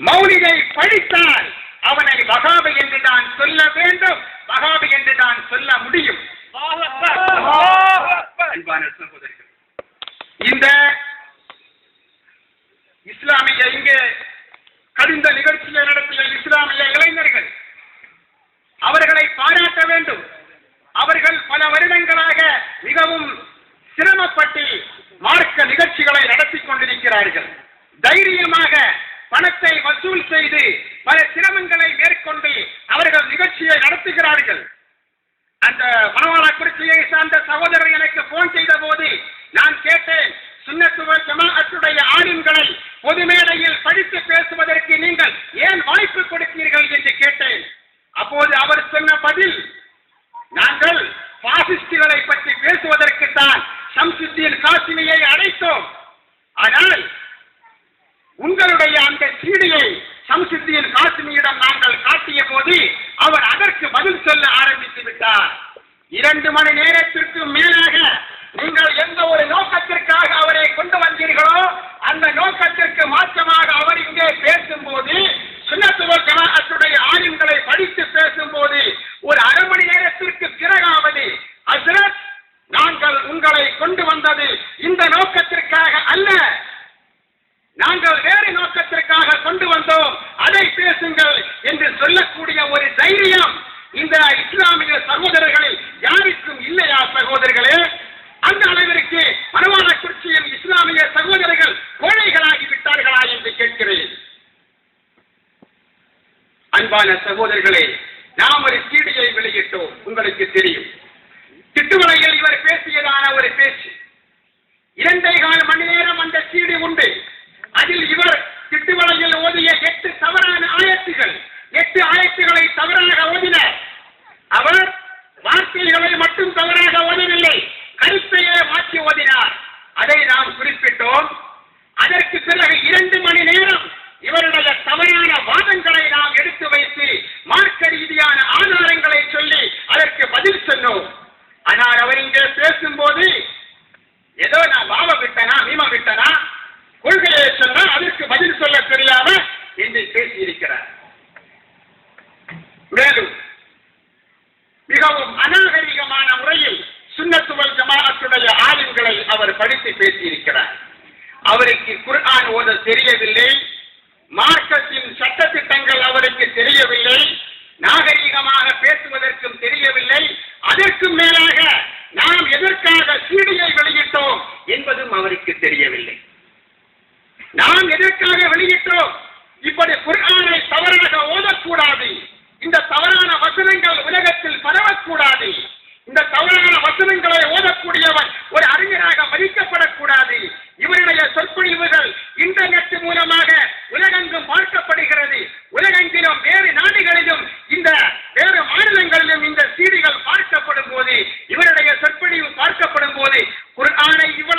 மௌலிகை படித்தால் அவனை வகாபி என்று தான் சொல்ல வேண்டும் வகாபி என்று தான் சொல்ல முடியும். அன்பான சகோதரிகள் இந்த இஸ்லாமிய இங்கே கடிந்த நிகழ்ச்சியை நடத்திய இஸ்லாமிய இளைஞர்கள் அவர்களை பாராட்ட வேண்டும். அவர்கள் பல வருடங்களாக மிகவும் சிரமப்பட்டு மார்க்க நிகழ்ச்சிகளை நடத்தி கொண்டிருக்கிறார்கள். தைரியமாக பணத்தை வசூல் செய்து பல சிரமங்களை மேற்கொண்டு அவர்கள் நிகழ்ச்சியை நடத்துகிறார்கள். அந்த மனவாளக்குறிச்சியை சார்ந்த சகோதரர் எனக்கு போன் செய்த போது நான் கேட்டேன் சுண்ணத்துவ ஜமாஅத்துடைய ஆலிம்களை பொது மேடையில் படித்து பேசுவதற்கு நீங்கள் ஏன் வாய்ப்பு கொடுத்தீர்கள் என்று கேட்டேன் அப்போது அவர் சொன்ன பதில் நாங்கள் பாசிஸ்டுகளை பற்றி பேசுவதற்குத்தான் சம்சுத்தீன் காசினியை அழைத்தோம் ஆனால் உங்களுடைய சம்சித்தியின் காசினியிடம் நாங்கள் காட்டிய போது அவர் அதற்கு பதில் சொல்ல ஆரம்பித்து விட்டார். இரண்டு மணி நேரத்திற்கு மேலாக நீங்கள் எந்த ஒரு நோக்கத்திற்காக அவரை கொண்டு வந்தீர்களோ அந்த நோக்கத்திற்கு மாற்றமாக அவர் இங்கே பேசும்போது சுண்ணத்துவ ஜமாஅத்துடைய ஆயுங்களை படித்து பேசும்போது ஒரு அரை மணி நேரத்திற்கு பிறகாவது அசரத் நாங்கள் உங்களை கொண்டு வந்தது இந்த நோக்கத்திற்காக அல்ல நாங்கள் வேறு நோக்கத்திற்காக கொண்டு வந்தோம் அதை பேசுங்கள் என்று சொல்லக்கூடிய ஒரு தைரியம் இந்த இஸ்லாமிய சகோதரர்களில் யாருக்கும் இல்லையா சகோதரர்களே? அந்த அளவிற்கு பரவான குறிச்சியில் இஸ்லாமிய சகோதரர்கள் கோழைகளாகி விட்டார்களா என்று கேட்கிறேன். அன்பான சகோதரர்களே நாம் ஒரு சீடியை வெளியிட்டோம் உங்களுக்கு தெரியும். திட்டுமலையில் இவர் பேசியதான ஒரு பேச்சு. இரண்டே கால் மணி நேரம் அந்த சீடி உண்டு. அதில் இவர் திட்டுமலையில் ஓதிய எட்டு தவறான ஆயத்துகள் எட்டு ஆயத்துகளை தவறாக ஓதினார் அவர் வார்த்தைகளை மட்டும் தவறாக ஓதவில்லை. கருத்தையே மாற்றி ஓதினார். அதை நாம் குறிப்பிட்டோம். அதற்கு பிறகு இரண்டு மணி நேரம் இவருடைய தவறான வாதங்களை நாம் எடுத்து வைத்து மார்க்க ரீதியான ஆதாரங்களை சொல்லி அதற்கு பதில் சொன்னோம். ஆனால் அவர் இங்கே பேசும்போது ஏதோ நான் வாவ விட்டனா மீம விட்டனா கொள்கையை சொன்னா அதற்கு பதில் சொல்ல தெரியாம என்று பேசியிருக்கிறார். மேலும் மிகவும் அனல் ஜமாஅத்துடைய ஆளுங்களை அவர் படித்து பேசியிருக்கிறார். அவருக்கு குர்ஆன் ஓத தெரியவில்லை. மார்க்கத்தின் சட்டத்திட்டங்கள் அவருக்கு தெரியவில்லை. நாகரீகமாக பேசுவதற்கும் தெரியவில்லை. அதற்கும் மேலாக நாம் எதற்காக சீடியை வெளியிட்டோம் என்பதும் அவருக்கு தெரியவில்லை. நாம் எதற்காக வெளியிட்டோம்? இப்படி குர்ஆனை தவறாக ஓதக்கூடாது. இந்த தவறான வசனங்கள் உலகத்தில் பரவக்கூடாது. அரசாங்கத்து மூலமாக உலகெங்கும் பார்க்கப்படுகிறது. உலகெங்கிலும் வேறு நாடுகளிலும் இந்த வேறு மாநிலங்களிலும் இந்த சீடிகள் பார்க்கப்படும் போது இவருடைய சொற்பொழிவு பார்க்கப்படும் போது குர்ஆனை இவர்